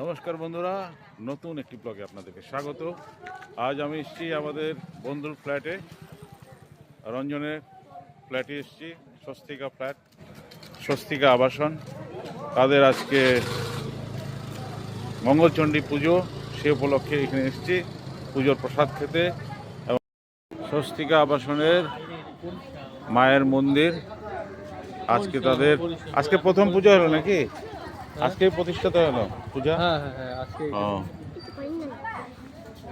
নমস্কার বন্ধুরা, নতুন একটি ব্লগে আপনাদেরকে স্বাগত। আজ আমি এসেছি আমাদের বন্ধুর ফ্ল্যাটে, রঞ্জনের ফ্ল্যাটে এসেছি, স্বস্তিকা ফ্ল্যাট, স্বস্তিকা আবাসন। তাদের আজকে মঙ্গলচণ্ডী পুজো, সে উপলক্ষে এখানে এসেছি, পুজোর প্রসাদ খেতে। এবং স্বস্তিকা আবাসনের মায়ের মন্দির, আজকে তাদের, আজকে প্রথম পুজো হলো নাকি? আজকে প্রতিষ্ঠিত হলো পূজা? হ্যাঁ হ্যাঁ হ্যাঁ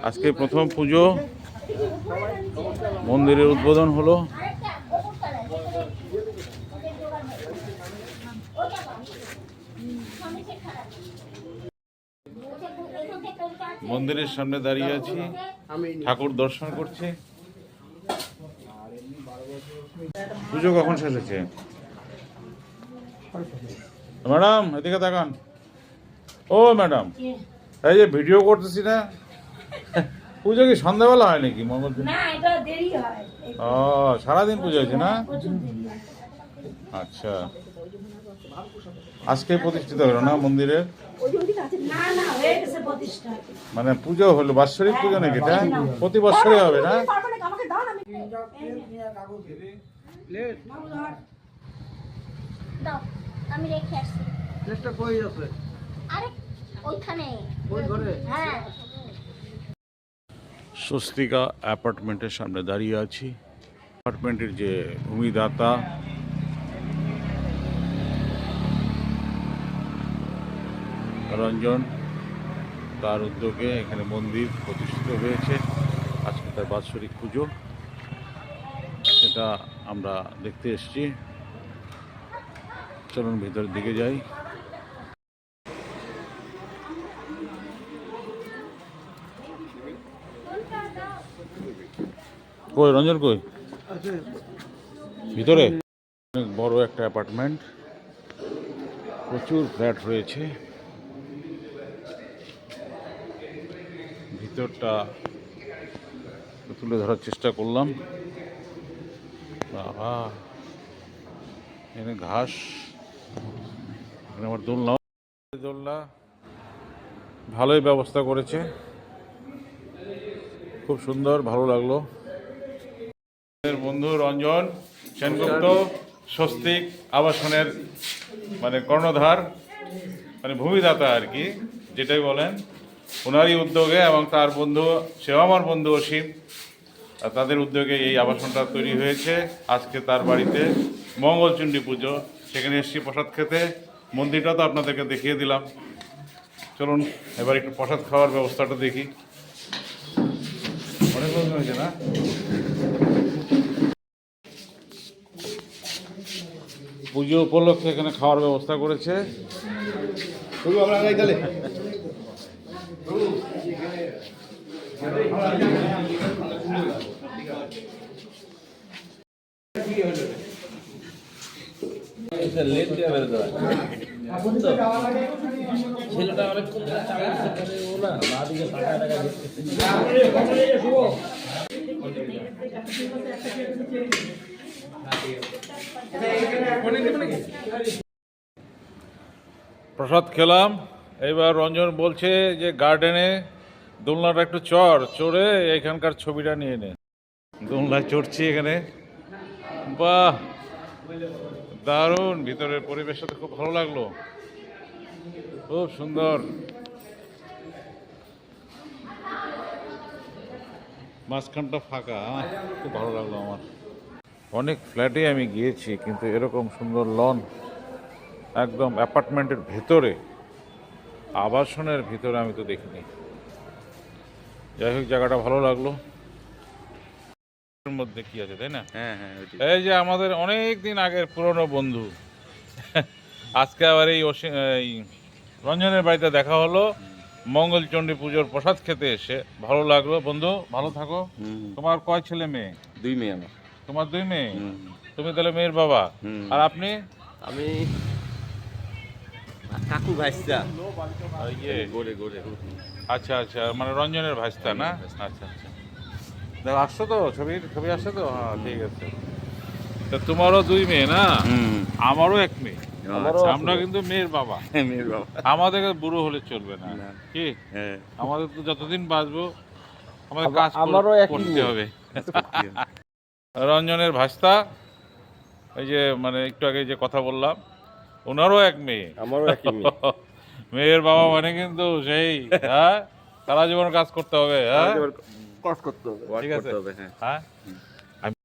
আজকে প্রথম পুজো। মন্দিরের উদ্বোধন হলো। মন্দিরের সামনে দাঁড়িয়ে আছি। ঠাকুর দর্শন করছি। পুজো কখন শেষ হচ্ছে ম্যাডাম এদিকে তাকান। ও ম্যাডাম। এই যে ভিডিও করতেছি না? পুজো কি সন্ধ্যাবেলা হয় নাকি মঙ্গল না এটা দেরি হয়। ও সারাদিন পুজো হয়েছে না? আচ্ছা। আজকে প্রতিষ্ঠিত হলো না মন্দিরে? না না গেছে প্রতিষ্ঠা। মানে পুজো হলো বাৎসরিক পুজো নাকি এটা? প্রতি বছরই হবে না? দাও। আমি রেখে আসছি। চেষ্টা কই আছে? আরে ওইখানে। ওই ঘরে? হ্যাঁ। স্বস্তিকা অ্যাপার্টমেন্টের সামনে দাঁড়িয়ে আছি। অ্যাপার্টমেন্টের যে ভূমিদাতা রঞ্জন তার উদ্যোগে এখানে মন্দির প্রতিষ্ঠিত হয়েছে। আজকে তার বাৎসরিক পুজো। সেটা আমরা দেখতে এসেছি। চলুন ভেতরের দিকে যাই। কই, রঞ্জন কই? ভিতরে? অনেক বড় একটা অ্যাপার্টমেন্ট। প্রচুর ফ্ল্যাট রয়েছে। ভিতরটা তুলে ধরার চেষ্টা করলাম। বাবা এখানে ঘাস। এখানে আমার দোলনা। দোলনা ভালোই ব্যবস্থা করেছে। খুব সুন্দর, ভালো লাগল। বন্ধু রঞ্জন সেনগুপ্ত স্বস্তিক আবাসনের মানে কর্ণধার মানে ভূমিদাতা আর কি, যেটাই বলেন। ওনারই উদ্যোগে এবং তার বন্ধু, সেও আমার বন্ধু অসীম। তাদের উদ্যোগে এই আবাসনটা তৈরি হয়েছে। আজকে তার বাড়িতে মঙ্গলচণ্ডী পুজো। সেখানে এসেছি প্রসাদ খেতে। মন্দিরটা তো আপনাদেরকে দেখিয়ে দিলাম। চলুন, এবার একটু প্রসাদ খাওয়ার ব্যবস্থাটা দেখি। অনেক লোক হয়েছে না? পুজো উপলক্ষে এখানে খাওয়ার ব্যবস্থা করেছে। ছেলেটা ও না টাকা টাকা প্রসাদ খেলাম। এবার রঞ্জন বলছে যে গার্ডেনে দোলনাটা একটু চড় চড়ে এখানকার ছবিটা নিয়ে নে। দোলনায় চড়ছি এখানে। বাহ! দারুণ, ভিতরের পরিবেশটা তো খুব ভালো লাগল। খুব সুন্দর। মাঝখানটা ফাঁকা খুব ভালো লাগল আমার। অনেক ফ্ল্যাটে আমি গিয়েছি, কিন্তু এরকম সুন্দর লন, একদম অ্যাপার্টমেন্টের ভেতরে, আবাসনের ভিতরে আমি তো দেখিনি। যাই হোক, জায়গাটা ভালো লাগল। মধ্যে কি আছে তাই না? হ্যাঁ হ্যাঁ এই যে আমাদের অনেক দিন আগের পুরনো বন্ধু আজকে আবার এই রঞ্জনের বাড়িতে দেখা হলো। মঙ্গলচণ্ডী পুজোর প্রসাদ খেতে এসে ভালো লাগল। বন্ধু ভালো থাকো। তোমার কয় ছেলে মেয়ে? দুই মেয়ে আমার। তোমার দুই মেয়ে? তুমি তাহলে মেয়ের বাবা। আর আপনি? আমি কাকু ভাইসা। আর গোরে গোরে আচ্ছা আচ্ছা মানে রঞ্জনের ভাইস্তা না? আচ্ছা আচ্ছা। দেখো আসছো তো ছবির ছবি আসছে তো? হ্যাঁ ঠিক আছে। তা তোমারও দুই মেয়ে না? আমারও এক মেয়ে। আচ্ছা, আমরা কিন্তু মেয়ের বাবা। মেয়ের বাবা। আমাদের বুড়ো হলে চলবে না। কি? হ্যাঁ। আমাদের তো যতদিন বাঁচবো আমাদের কাজ আমারও করতে হবে। রঞ্জনের ভাস্তা এই যে মানে একটু আগে যে কথা বললাম ওনারও এক মেয়ে। আমারও একই মেয়ে। মেয়ের বাবা মানে কিন্তু সেই হ্যাঁ? সারা জীবন কাজ করতে হবে হ্যাঁ? কাজ করতে হবে। ঠিক আছে। হ্যাঁ। হ্যাঁ? আমি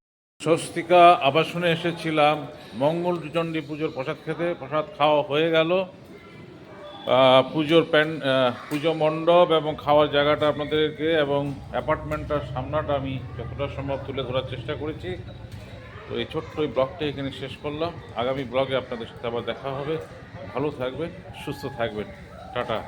স্বস্তিকা আবাসনে এসেছিলাম মঙ্গল চণ্ডী পুজোর প্রসাদ খেতে প্রসাদ খাওয়া হয়ে গেল। পুজোর প্যান পুজো মণ্ডপ এবং খাওয়ার জায়গাটা আপনাদেরকে এবং অ্যাপার্টমেন্টটার সামনাটা আমি যতটা সম্ভব তুলে ধরার চেষ্টা করেছি। তো এই ছোট্ট এই ব্লগটা এখানে শেষ করলাম। আগামী ব্লগে আপনাদের সাথে আবার দেখা হবে। ভালো থাকবেন সুস্থ থাকবেন। টাটা।